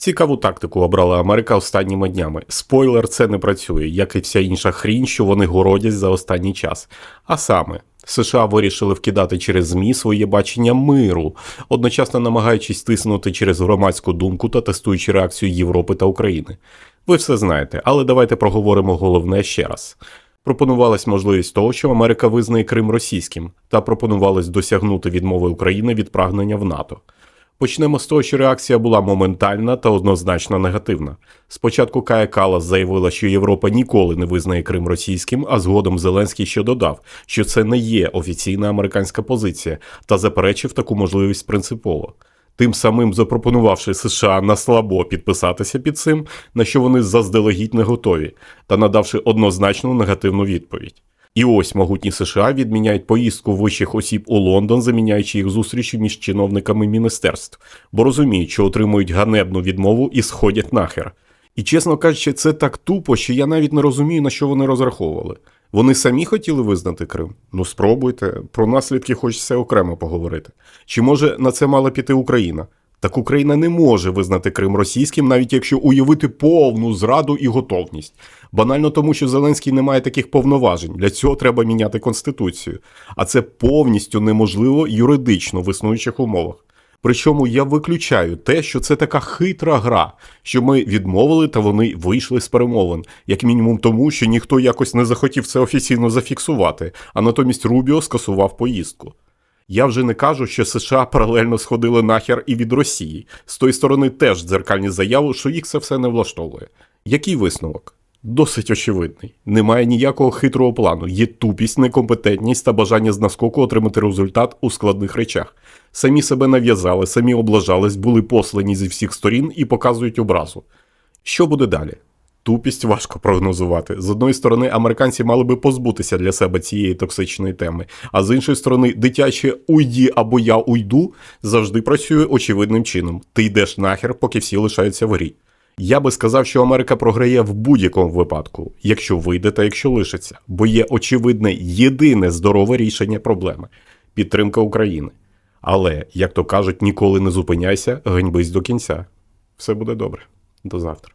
Цікаву тактику обрала Америка останніми днями. Спойлер, це не працює, як і вся інша хрінь, що вони городять за останній час. А саме, США вирішили вкидати через ЗМІ своє бачення миру, одночасно намагаючись тиснути через громадську думку та тестуючи реакцію Європи та України. Ви все знаєте, але давайте проговоримо головне ще раз. Пропонувалась можливість того, що Америка визнає Крим російським, та пропонувалось досягнути відмови України від прагнення в НАТО. Почнемо з того, що реакція була моментальна та однозначно негативна. Спочатку Кая Калас заявила, що Європа ніколи не визнає Крим російським, а згодом Зеленський ще додав, що це не є офіційна американська позиція, та заперечив таку можливість принципово. Тим самим запропонувавши США на слабо підписатися під цим, на що вони заздалегідь не готові, та надавши однозначну негативну відповідь. І ось могутні США відміняють поїздку вищих осіб у Лондон, заміняючи їх зустрічі між чиновниками міністерств, бо розуміють, що отримують ганебну відмову і сходять нахер. І чесно кажучи, це так тупо, що я навіть не розумію, на що вони розраховували. Вони самі хотіли визнати Крим? Ну спробуйте. Про наслідки хочеться окремо поговорити. Чи може на це мала піти Україна? Так Україна не може визнати Крим російським, навіть якщо уявити повну зраду і готовність. Банально тому, що Зеленський не має таких повноважень. Для цього треба міняти конституцію. А це повністю неможливо юридично в існуючих умовах. Причому я виключаю те, що це така хитра гра, що ми відмовили та вони вийшли з перемовин, як мінімум тому, що ніхто якось не захотів це офіційно зафіксувати, а натомість Рубіо скасував поїздку. Я вже не кажу, що США паралельно сходили нахер і від Росії. З тої сторони теж дзеркальні заяви, що їх це все не влаштовує. Який висновок? Досить очевидний. Немає ніякого хитрого плану. Є тупість, некомпетентність та бажання з наскоку отримати результат у складних речах. Самі себе нав'язали, самі облажались, були послані зі всіх сторін і показують образу. Що буде далі? Тупість важко прогнозувати. З одної сторони, американці мали би позбутися для себе цієї токсичної теми, а з іншої сторони, дитяче уйді або я уйду завжди працює очевидним чином. Ти йдеш нахер, поки всі лишаються в грі. Я би сказав, що Америка програє в будь-якому випадку, якщо вийде та якщо лишиться, бо є очевидне єдине здорове рішення проблеми підтримка України. Але, як то кажуть, ніколи не зупиняйся, ганьбись до кінця. Все буде добре. До завтра.